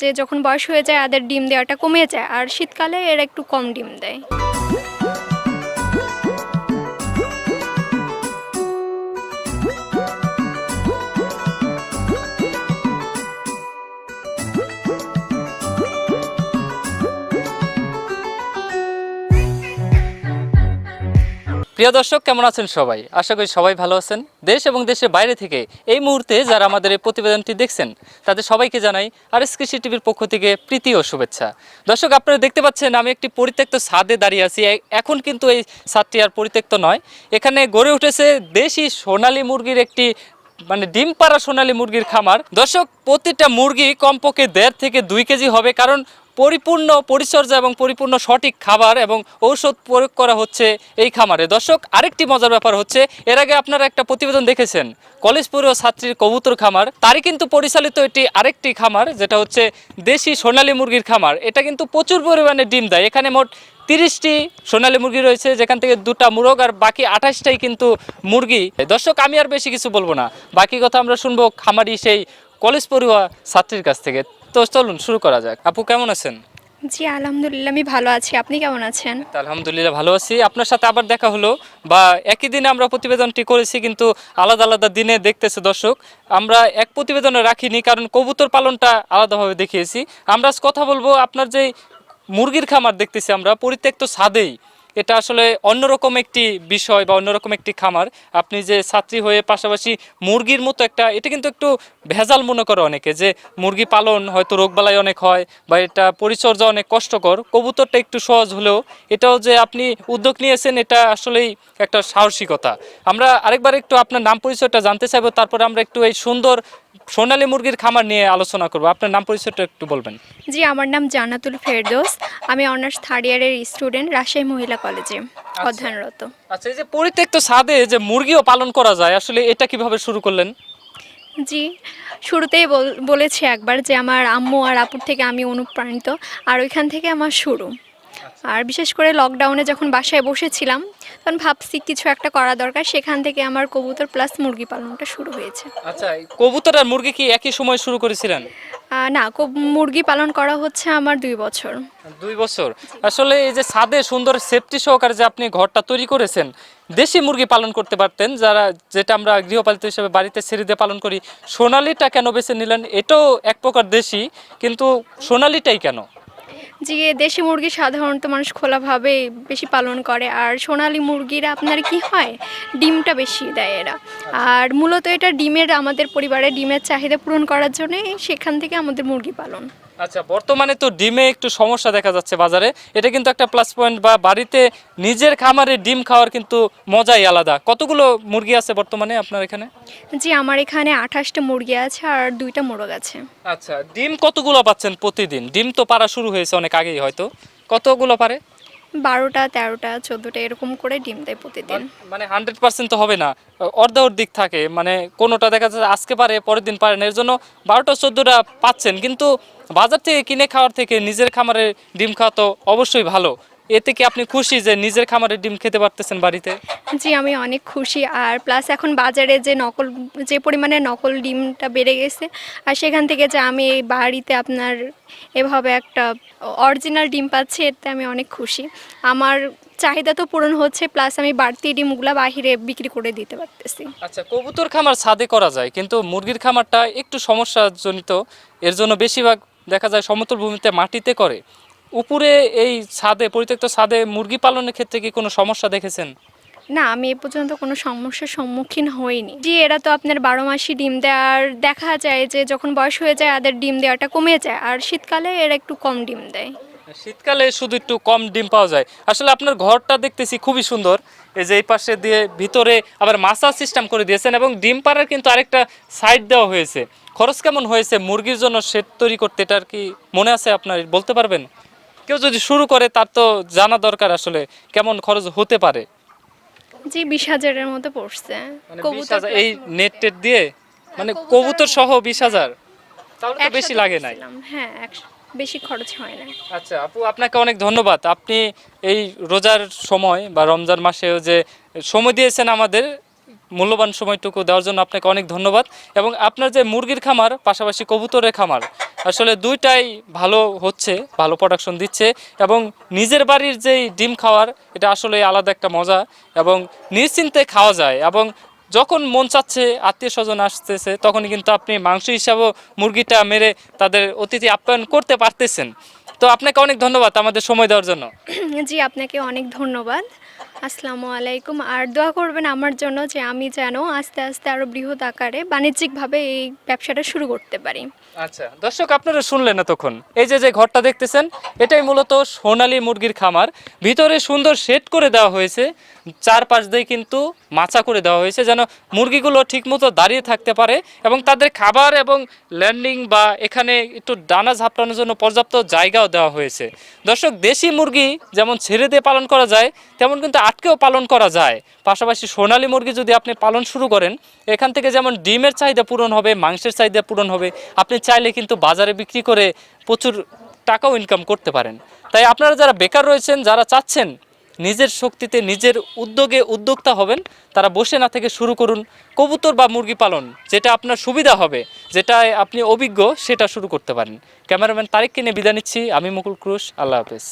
যে যখন বয়স হয়ে যায় এদের ডিম দেওয়াটা কমে যায়, আর শীতকালে এরা একটু কম ডিম দেয়। প্রিয় দর্শক, কেমন আছেন সবাই? আশা করি সবাই ভালো আছেন। দেশ এবং দেশের বাইরে থেকে এই মুহূর্তে যারা আমাদের এই প্রতিবেদনটি দেখছেন, তাদের সবাইকে জানাই আর এস কৃষি টিভির পক্ষ থেকে প্রীতি ও শুভেচ্ছা। দর্শক, আপনারা দেখতে পাচ্ছেন, আমি একটি পরিত্যক্ত ছাদে দাঁড়িয়ে আছি। এখন কিন্তু এই ছাদটি আর পরিত্যক্ত নয়। এখানে গড়ে উঠেছে দেশি সোনালী মুরগির একটি মানে ডিম পাড়া সোনালী মুরগির খামার। দর্শক, প্রতিটা মুরগি কমপক্ষে দেড় থেকে দুই কেজি হবে কারণ পরিপূর্ণ পরিচর্যা এবং পরিপূর্ণ সঠিক খাবার এবং ঔষধ প্রয়োগ করা হচ্ছে এই খামারে। দর্শক, আরেকটি মজার ব্যাপার হচ্ছে, এর আগে আপনারা একটা প্রতিবেদন দেখেছেন কলেজ পড়ুয়া ছাত্রীর কবুতর খামার। তারই কিন্তু পরিচালিত এটি আরেকটি খামার, যেটা হচ্ছে দেশি সোনালী মুরগির খামার। এটা কিন্তু প্রচুর পরিমাণে ডিম দেয়। এখানে মোট তিরিশটি সোনালী মুরগি রয়েছে যেখান থেকে দুটা মুরগ আর বাকি আঠাশটাই কিন্তু মুরগি। দর্শক আমি আর বেশি কিছু বলব না। বাকি কথা আমরা শুনব খামারি সেই কলেজ পড়ুয়া ছাত্রীর কাছ থেকে। তো চলুন শুরু করা যাক। আপু কেমন আছেন? জি আলহামদুলিল্লাহ আমি ভালো আছি। আপনি কেমন আছেন? আলহামদুলিল্লাহ ভালো আছি। আপনার সাথে আবার দেখা হলো বা একই দিনে আমরা প্রতিবেদনটি করেছি কিন্তু আলাদা আলাদা দিনে দেখতেছে দর্শক। আমরা এক প্রতিবেদনে রাখিনি কারণ কবুতর পালনটা আলাদাভাবে দেখিয়েছি। আমরা কথা বলব আপনার যে মুরগির খামার দেখতেছি আমরা, পরিত্যক্ত ছাদেই। এটা আসলে অন্যরকম একটি বিষয় বা অন্যরকম একটি খামার। আপনি যে ছাত্রী হয়ে পাশাপাশি মুরগির মতো একটা, এটা কিন্তু একটু ভেজাল মনে করে অনেকে, যে মুরগি পালন হয়তো রোগবালাই অনেক হয় বা এটা পরিচর্যা অনেক কষ্টকর, কবুতরটা একটু সহজ হলেও এটাও যে আপনি উদ্যোগ নিয়েছেন, এটা আসলেই একটা সাহসিকতা। আমরা আরেকবার একটু আপনার নাম পরিচয়টা জানতে চাইব, তারপরে আমরা একটু এই সুন্দর সোনালী মুরগির খামার নিয়ে আলোচনা করব। আপনার নাম পরিচয়টা একটু বলবেন। জি আমার নাম জান্নাতুল ফেরদৌস। আমি অনার্স থার্ড ইয়ারের স্টুডেন্ট রাজশাহী মহিলা কলেজে অধ্যয়নরত। আচ্ছা এই যে পরিত্যক্ত ছাদে যে মুরগিও পালন করা যায় আসলে এটা কীভাবে শুরু করলেন? জি শুরুতেই বল- বলেছি একবার যে আমার আম্মু আর আপুর থেকে আমি অনুপ্রাণিত আর ওইখান থেকে আমার শুরু। আর বিশেষ করে লকডাউনে যখন বাসায় বসেছিলাম তখন ভাবছি কিছু একটা করা দরকার। সেখান থেকে আমার কবুতর প্লাস মুরগি পালনটা শুরু হয়েছে। আচ্ছা কবুতর আর মুরগি কি একই সময় শুরু করেছিলেন? না মুরগি পালন করা হচ্ছে আমার দুই বছর। দুই বছর। আসলে এই যে ছাদে সুন্দর সেফটি সহকারে যে আপনি ঘরটা তৈরি করেছেন দেশি মুরগি পালন করতে পারতেন যারা যেটা আমরা গৃহপালিত হিসেবে বাড়িতে ছেড়ে দিয়ে পালন করি সোনালিটা কেন বেছে নিলেন? এটাও এক প্রকার দেশি কিন্তু সোনালিটাই কেন? যে দেশি মুরগি সাধারণত মানুষ খোলাভাবে বেশি পালন করে, আর সোনালি মুরগিরা আপনার কি হয়? ডিমটা বেশি দেয় এরা। আর মূলত এটা ডিমের, আমাদের পরিবারে ডিমের চাহিদা পূরণ করার জন্যে সেখান থেকে আমাদের মুরগি পালন। আচ্ছা বর্তমানে তো ডিমে একটু সমস্যা দেখা যাচ্ছে বাজারে। এটা কিন্তু একটা প্লাস পয়েন্ট বা বাড়িতে নিজের খামারে ডিম খাওয়ার কিন্তু মজাই আলাদা। কতগুলো মুরগি আছে বর্তমানে আপনার এখানে? জি আমার এখানে আঠাশটা মুরগি আছে আর দুইটা মোরগ আছে। আচ্ছা ডিম কতগুলো পাচ্ছেন প্রতিদিন? ডিম তো পারা শুরু হয়েছে অনেক আগেই হয়তো। কতগুলো পারে? বারোটা, তেরোটা, চোদ্দটা এরকম করে ডিম দেয় প্রতিদিন। মানে হান্ড্রেড পার্সেন্ট তো হবে না। অর্ধা অর্ধিক থাকে মানে কোনোটা দেখা যাচ্ছে আজকে পারে, পরের দিন পারে না, এর জন্য বারোটা, চোদ্দোটা পাচ্ছেন। কিন্তু বাজার থেকে কিনে, খাওয়ার থেকে নিজের খামারে ডিম খাওয়া তো অবশ্যই ভালো। এতে কি আপনি খুশি যে নিজের খামারের ডিম খেতে পারতেছেন বাড়িতে? জি আমি অনেক খুশি। আর প্লাস এখন বাজারে যে নকল যে পরিমাণে নকল ডিমটা বেড়ে গেছে আর সেখান থেকে যে আমি এই বাড়িতে আপনার এভাবে একটা অরিজিনাল ডিম পাচ্ছি এতে আমি অনেক খুশি। আমার চাহিদা তো পূরণ হচ্ছে প্লাস আমি বাড়তি ডিমগুলো বাহিরে বিক্রি করে দিতে পারতেছি। আচ্ছা কবুতর খামার ছাদে করা যায় কিন্তু মুরগির খামারটা একটু সমস্যাজনিত। এর জন্য বেশিরভাগ দেখা যায় সমতল ভূমিতে মাটিতে করে। উপরে এই ছাদে পরিত্যক্ত ছাদে মুরগি পালনের ক্ষেত্রে কি কোনো সমস্যা দেখেছেন? না আমি এ পর্যন্ত কোনো সমস্যার সম্মুখীন হইনি। জি এরা তো আপনার বারো মাসই ডিম দেয় আর দেখা যায় যে যখন বয়স হয়ে যায় এদের ডিম দেওয়াটা কমে যায় আর শীতকালে এরা একটু কম ডিম দেয়। শীতকালে শুধু একটু কম ডিম পাওয়া যায়। আসলে আপনার ঘরটা দেখতেছি খুবই সুন্দর। এই যে এই পাশে দিয়ে ভিতরে আবার মাসা সিস্টেম করে দিয়েছেন এবং ডিম পাড়ার কিন্তু আরেকটা সাইড দেওয়া হয়েছে। খরচ কেমন হয়েছে? মুরগির জন্য সেট তৈরি করতে এটার কি মনে আছে আপনার? বলতে পারবেন? কেউ যদি শুরু করে তার তো জানা দরকার আসলে কেমন খরচ হতে পারে। জি বিশ হাজারের মতো পড়ছে। মানে কবুতর 20,000 এই plus নেট টেট দিয়ে? মানে কবুতর- কবুতর সহ বিশ হাজার? তাহলে তো বেশি লাগে নাই। হ্যাঁ একশ- বেশি খরচ হয় না আচ্ছা আপু আপনাকে অনেক ধন্যবাদ। আপনি এই রোজার সময় বা রমজান মাসেও যে সময় দিয়েছেন আমাদের মূল্যবান সময়টুকু দেওয়ার জন্য আপনাকে অনেক ধন্যবাদ। এবং আপনার যে মুরগির খামার পাশাপাশি কবুতরের খামার আসলে দুইটাই ভালো হচ্ছে, ভালো প্রোডাকশন দিচ্ছে এবং নিজের বাড়ির যেই ডিম খাওয়ার, এটা আসলে আলাদা একটা মজা এবং নিশ্চিন্তে খাওয়া যায় এবং যখন মন চাচ্ছে, আত্মীয় স্বজন আসতেছে তখন কিন্তু আপনি মাংস হিসাবেও মুরগিটা মেরে তাদের অতিথি আপ্যায়ন করতে পারতেছেন। তো আপনাকে অনেক ধন্যবাদ আমাদের সময় দেওয়ার জন্য। জি আপনাকে অনেক ধন্যবাদ। আসসালামু আলাইকুম। আর দোয়া করবেন আমার জন্য যে আমি যেন আস্তে আস্তে আরও বৃহৎ আকারে বাণিজ্যিকভাবে এই ব্যবসাটা শুরু করতে পারি। আচ্ছা দর্শক আপনারা শুনলেন এতক্ষণ। এই যে যে ঘরটা দেখতেছেন এটাই মূলত সোনালী মুরগির খামার। ভিতরে সুন্দর শেড করে দেওয়া হয়েছে। চারপাশ দিয়ে কিন্তু মাচা করে দেওয়া হয়েছে যেন মুরগিগুলো ঠিকমতো দাঁড়িয়ে থাকতে পারে এবং তাদের খাবার এবং ল্যান্ডিং বা এখানে একটু ডানা ঝাপটানোর জন্য পর্যাপ্ত জায়গাও দেওয়া হয়েছে। দর্শক, দেশি মুরগি যেমন ছেড়ে দিয়ে পালন করা যায়, তেমন কিন্তু আটকেও পালন করা যায়। পাশাপাশি সোনালী মুরগি যদি আপনি পালন শুরু করেন, এখান থেকে যেমন ডিমের চাহিদা পূরণ হবে, মাংসের চাহিদা পূরণ হবে, আপনি চাইলে কিন্তু বাজারে বিক্রি করে প্রচুর টাকাও ইনকাম করতে পারেন। তাই আপনারা যারা বেকার রয়েছেন, যারা চাচ্ছেন নিজের শক্তিতে নিজের উদ্যোগে উদ্যোক্তা হবেন। তারা বসে না থেকে শুরু করুন কবুতর বা মুরগি পালন, যেটা আপনার সুবিধা হবে যেটা আপনি অভিজ্ঞ, সেটা শুরু করতে পারেন। ক্যামেরাম্যান তারিখকে নিয়ে বিদায় নিচ্ছি, আমি মুকুল ক্রুশ, আল্লাহ হাফেজ।